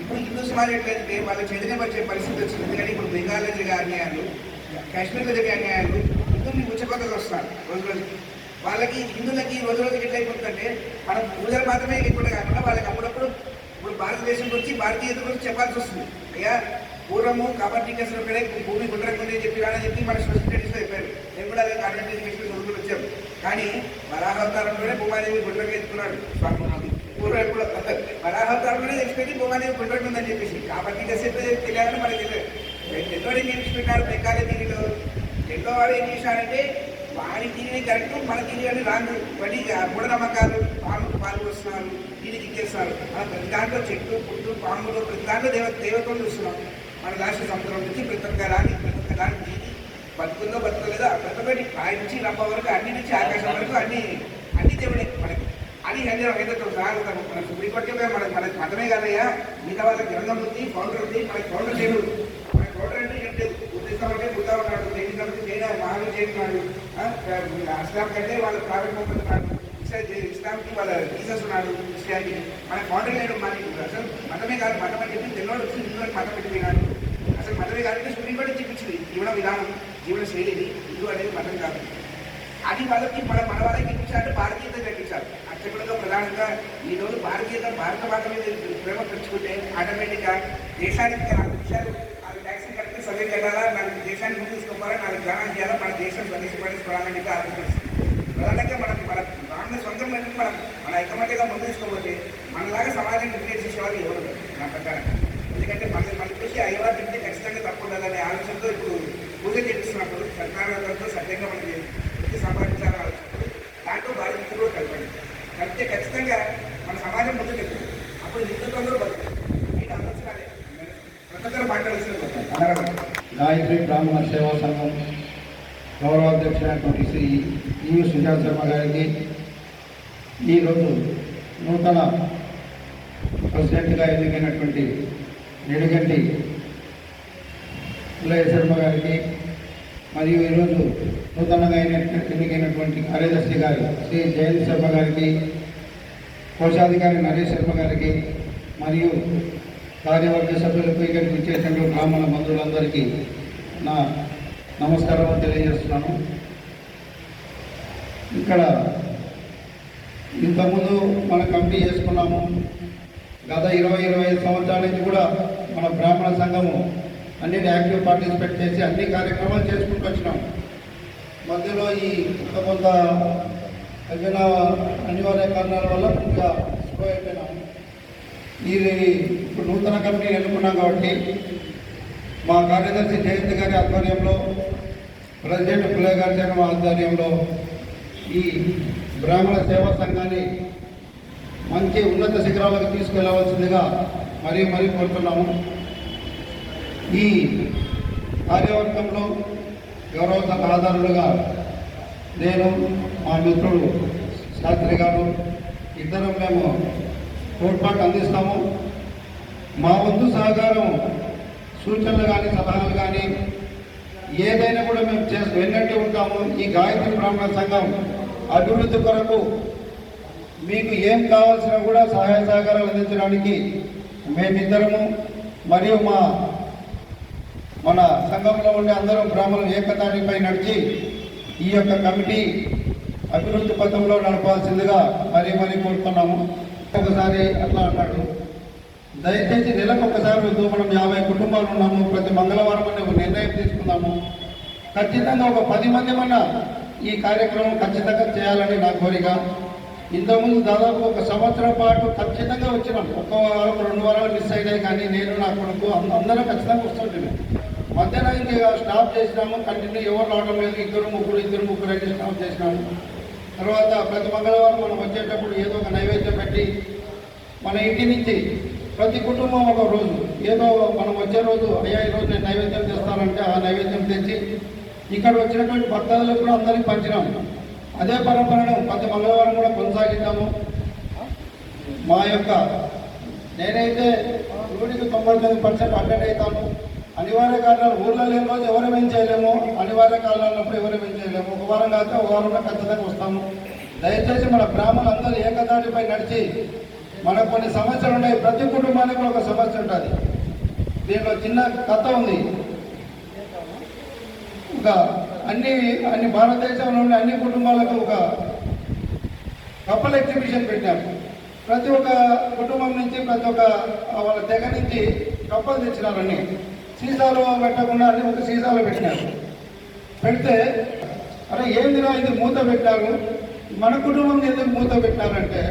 ఇప్పుడు హిందూ సమాజం ఎట్లయితే వాళ్ళ పరిస్థితి వచ్చింది. ఎందుకంటే ఇప్పుడు బెంగాల్లో జరిగే అన్యాయాలు కాశ్మీర్లో జరిగే అన్యాయాలు హిందువులు ఉచ్చకొత్తగా వస్తారు రోజు రోజుకి వాళ్ళకి హిందువులకి రోజు రోజుకి ఎట్లయిపోతుందంటే మన పూజలు మాత్రమే ఎక్కువ కాకుండా వాళ్ళకి అప్పుడప్పుడు ఇప్పుడు భారతదేశం గురించి భారతీయత గురించి చెప్పాల్సి వస్తుంది. అయ్యా పూర్వము కబడ్డీ కేసులు ఒకడే భూమి గుండ్రంగా ఉంది అని చెప్పి రాని చెప్పి మన సోషల్ స్టడీస్లో చెప్పారు. నేను కూడా అదే కాన్వెంట్ ఎడ్యుకేషన్ చదువుకుని వచ్చాం కానీ వరాహవతారంలోనే భూమాదేవి గుండ్రంగా ఎత్తుకున్నాడు స్వామి పూర్వం ఎప్పుడు వరాహవతారంలోనే తెలిసిపెట్టి భూమాదేవి గుండ్రంగా ఉందని చెప్పేసి. కాబట్టి ఇంతసేపు తెలియాలని మనకి తెలియదు. ఎన్నోడు ఏం చెప్పిపెట్టారు బెంగాలీ దీనిలో. రెండో వాడు ఏం చేశాడంటే వాడి దీనిని కరెక్ట్ మన దీని అని రాంగ్ వడి మూఢనమ్మకాలు పాములు పాలు వస్తున్నారు దీనికి ఇచ్చేస్తున్నారు. మనం ప్రతి దాంట్లో చెట్లు పుట్టు పాములు ప్రతి దాంట్లో దేవ దేవతలు చూస్తున్నాం మన రాష్ట్ర సముద్రం నుంచి ప్రతి ఒక్క రాని ప్రతి ఒక్క దాని దీని బతుకుందో బతుకోలేదో ప్రతి ఒక్కటి నుంచి రంప వరకు అన్ని నుంచి ఆకాశం వరకు అన్ని అన్ని దేవుడే. మనకి అని హండ్రెడ్ ఏదైతే సాగుతాము మన సుప్రీంకోర్టుకే మనకి మనకి మతమే కాదయ్యా. మిగతా వాళ్ళకి గ్రంథం ఉంది ఫౌండర్ ఉంది. మనకి ఫౌండర్ లేదు మనకి ఫౌండర్ అంటే ఏం లేదు. బుద్ధిస్తామంటే బుద్ధ ఉన్నాడు. జైన్ కాబట్టి జైన మహాలు చేస్తున్నాడు. అస్లాం కంటే వాళ్ళ ప్రాఫిట్ మొహమ్మద్ ఉన్నాడు. ఇస్లాంకి వాళ్ళ జీసస్ ఉన్నాడు. క్రిస్టియానిటీ. మన ఫౌండర్ లేడు. మనకి అసలు మతమే కాదు. మతం అని చెప్పి తెల్లవాడు వచ్చి ఇందులో మతం పెట్టిపోయినాడు అసలు మతమే కాదంటే సుప్రీంకోర్టు చూపించింది జీవన విధానం జీవన శైలిని. హిందూ అనేది మతం కాదు. అది వాళ్ళకి మన మన వాళ్ళకి ఇప్పించాలంటే భారతీయత కల్పించాలి అర్చకుడుగా ప్రధానంగా ఈ రోజు భారతీయత భారత భాష మీద ప్రేమ పెంచుకుంటే ఆటోమేటిక్గా దేశానికి నాలుగు విషయాలు నాలుగు ట్యాక్సీ కడితే సర్వే చేయాలా నాకు దేశాన్ని ముందు తీసుకోవాలా నాకు ధ్యానం చేయాలా మన దేశం స్వదేశం పడి ప్రధానంగా ఆలోచిస్తుంది ప్రధానంగా మనకి మన బ్రాహ్మణ సొంతం మనం మన ఐకమత్యగా ముందు తీసుకోకపోతే మనలాగా సమాజం క్రియేట్ చేసేవాళ్ళు ఎవరు? నా ప్రకారం. ఎందుకంటే మన మన చూసి అయ్యవారు తింటే ఖచ్చితంగా తప్పు ఉండాలనే ఆలోచనతో ఇప్పుడు పూజ చేపిస్తున్నప్పుడు సర్కారంతో సత్యంగా మనకి సమాచారం సంపాదించాలని దాంట్లో భారత మిత్రులు కలిపితే ఖచ్చితంగా మన సమాజం ముందుకెళ్తుంది అప్పుడు హిందుత్వంలో బతుకుతుంది ఇది ఆలోచనాలే ప్రతి ఒక్కరు మాట్లాడాల్సిన గాయత్రి బ్రాహ్మణ సేవా సంఘం గౌరవాధ్యక్షుడైనటువంటి శ్రీ ఈవి సుజాత శర్మ గారికి ఈరోజు నూతన ప్రెసిడెంట్గా ఎన్నికైనటువంటి నిడుగంటి పుల్లయ్య శర్మ గారికి మరియు ఈరోజు నూతనంగా ఎన్ని- ఎన్నికైనటువంటి కార్యదర్శి గారు శ్రీ జయంత్ శర్మ గారికి కోశాధికారి నరేష్ శర్మ గారికి మరియు కార్యవర్గ సభ్యులకు ఇక్కడికి బ్రాహ్మణ బంధువులందరికీ నా నమస్కారం తెలియజేస్తున్నాను. ఇక్కడ ఇంతకుముందు మన కమిటీ చేసుకున్నాము. గత ఇరవై ఇరవై ఐదు సంవత్సరాల నుంచి కూడా మన బ్రాహ్మణ సంఘము అన్ని యాక్టివ్ పార్టిసిపేట్ చేసి అన్ని కార్యక్రమాలు చేసుకుంటూ వచ్చినాం. మధ్యలో ఈ కొంత కొంత అనివార్య కారణాల వల్ల కొద్దిగా స్లో అయిపోయినాము ఇది ఇప్పుడు నూతన కమిటీ ఎన్నుకున్నాం కాబట్టి మా కార్యదర్శి జయంత్ గారి ఆధ్వర్యంలో ప్రెసిడెంట్ పుల్లయ్య గారి జగన్ ఆధ్వర్యంలో ఈ బ్రాహ్మణ సేవా సంఘాన్ని మంచి ఉన్నత శిఖరాలకు తీసుకెళ్ళవలసిందిగా మరీ మరీ కోరుతున్నాము. ఈ కార్యవర్గంలో గౌరవ సలహాదారులుగా నేను మా మిత్రుడు శాస్త్రి గారు ఇద్దరం మేము తోడ్పాటు అందిస్తాము. మా వంతు సహకారం సూచనలు కానీ సలహాలు కానీ ఏదైనా కూడా మేము చేసి వెన్నట్టు ఉంటాము. ఈ గాయత్రి బ్రాహ్మణ సంఘం అభివృద్ధి కొరకు మీకు ఏం కావాల్సినా కూడా సహాయ సహకారాలు అందించడానికి మేమిద్దరము మరియు మా మన సంఘంలో ఉండే అందరూ బ్రాహ్మణులు ఏకతాటిపై నడిచి ఈ యొక్క కమిటీ అభివృద్ధి పథంలో నడపాల్సిందిగా మరీ మరీ కోరుతున్నాము ఒకసారి అట్లా అన్నాడు దయచేసి నెలకు ఒకసారి వద్దు మనం యాభై కుటుంబాలు ఉన్నాము ప్రతి మంగళవారం అనే ఒక నిర్ణయం తీసుకున్నాము ఖచ్చితంగా ఒక పది మంది మన ఈ కార్యక్రమం ఖచ్చితంగా చేయాలని నా కోరిక. ఇంతకుముందు దాదాపు ఒక సంవత్సరం పాటు ఖచ్చితంగా వచ్చినాం. ఒక్క వారం రెండు వారాలు మిస్ అయినాయి కానీ నేను నా కొడుకు అంద- అందరం ఖచ్చితంగా వస్తుంటున్నాను మధ్యాహ్నం ఇంకా స్టాప్ చేసినాము కంటిన్యూ ఎవరు రావడం లేదు. ఇద్దరు ముగ్గురు ఇద్దరు ముగ్గురు అయితే స్టాప్ చేసినాము. తర్వాత ప్రతి మంగళవారం మనం వచ్చేటప్పుడు ఏదో ఒక నైవేద్యం పెట్టి మన ఇంటి నుంచి ప్రతి కుటుంబం ఒక రోజు ఏదో మనం వచ్చే రోజు అయ్యా ఈ రోజు నేను నైవేద్యం తెస్తానంటే ఆ నైవేద్యం తెచ్చి ఇక్కడ వచ్చినటువంటి భక్తులకు కూడా అందరికీ పంచినాము. అదే పరంపరను ప్రతి మంగళవారం కూడా కొనసాగిద్దాము. మా యొక్క నేనైతే నూటికి తొంభై తొమ్మిది పర్సెంట్ అటెండ్ అవుతాను. అనివార్య కారణాలు ఊర్లో లేని రోజు ఎవరు ఏం చేయలేము? అనివార్య కారణాలు ఉన్నప్పుడు ఎవరు ఏం చేయలేము? ఒక వారం కాక ఒక వారంలో ఖచ్చితంగా వస్తాము. దయచేసి మన బ్రాహ్మణులందరూ ఏకదాటిపై నడిచి మనకు కొన్ని సమస్యలు ఉన్నాయి. ప్రతి కుటుంబానికి ఒక సమస్య ఉంటుంది. దీంట్లో చిన్న కథ ఉంది. ఒక అన్ని అన్ని భారతదేశంలో ఉన్న అన్ని కుటుంబాలకు ఒక కప్పల్ ఎగ్జిబిషన్ పెట్టాము ప్రతి ఒక్క కుటుంబం నుంచి ప్రతి ఒక్క వాళ్ళ తెగ నుంచి కప్పలు తెచ్చినారు అన్నీ. సీసాలో పెట్టకుండా అన్ని ఒక సీసాలో పెట్టినారు. పెడితే అరే ఏందిరా ఇది మూత పెట్టారు? మన కుటుంబం ఎందుకు మూత పెట్టారంటే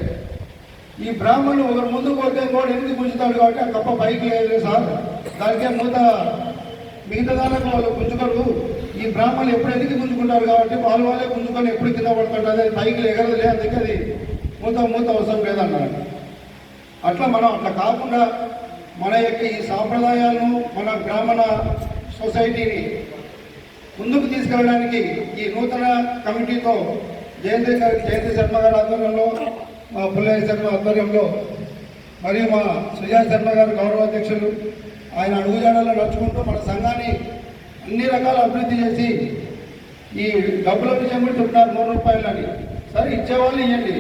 ఈ బ్రాహ్మణులు ఒకరు ముందుకు పోతే కూడా ఎందుకు గుంజుతాడు కాబట్టి ఆ కప్ప పైకి లేదు సార్. దానికే మూత మిగతా దానికి వాళ్ళు గుంజుకోరు ఈ బ్రాహ్మణులు ఎప్పుడు ఎందుకు గుంజుకుంటారు కాబట్టి వాళ్ళు వాళ్ళే గుంజుకొని ఎప్పుడు కింద పడుతుంటారు అది పైకి ఎగరదులే అందుకే అది మూత మూత అవసరం లేదన్నారు. అట్లా మనం అట్లా కాకుండా మన యొక్క ఈ సాంప్రదాయాలను మన బ్రాహ్మణ సొసైటీని ముందుకు తీసుకెళ్ళడానికి ఈ నూతన కమిటీతో జయంతి జయంతి శర్మ గారి ఆధ్వర్యంలో మా పుల్లయ్య శర్మ ఆధ్వర్యంలో మరియు మా సుజా శర్మ గారు గౌరవాధ్యక్షులు ఆయన అడుగుజాడల్లో నడుచుకుంటూ మన సంఘాన్ని అన్ని రకాల అభివృద్ధి చేసి ఈ డబ్బుల విషయం కూడా చెప్తున్నారు మూడు రూపాయలని. సరే ఇచ్చేవాళ్ళు ఇవ్వండి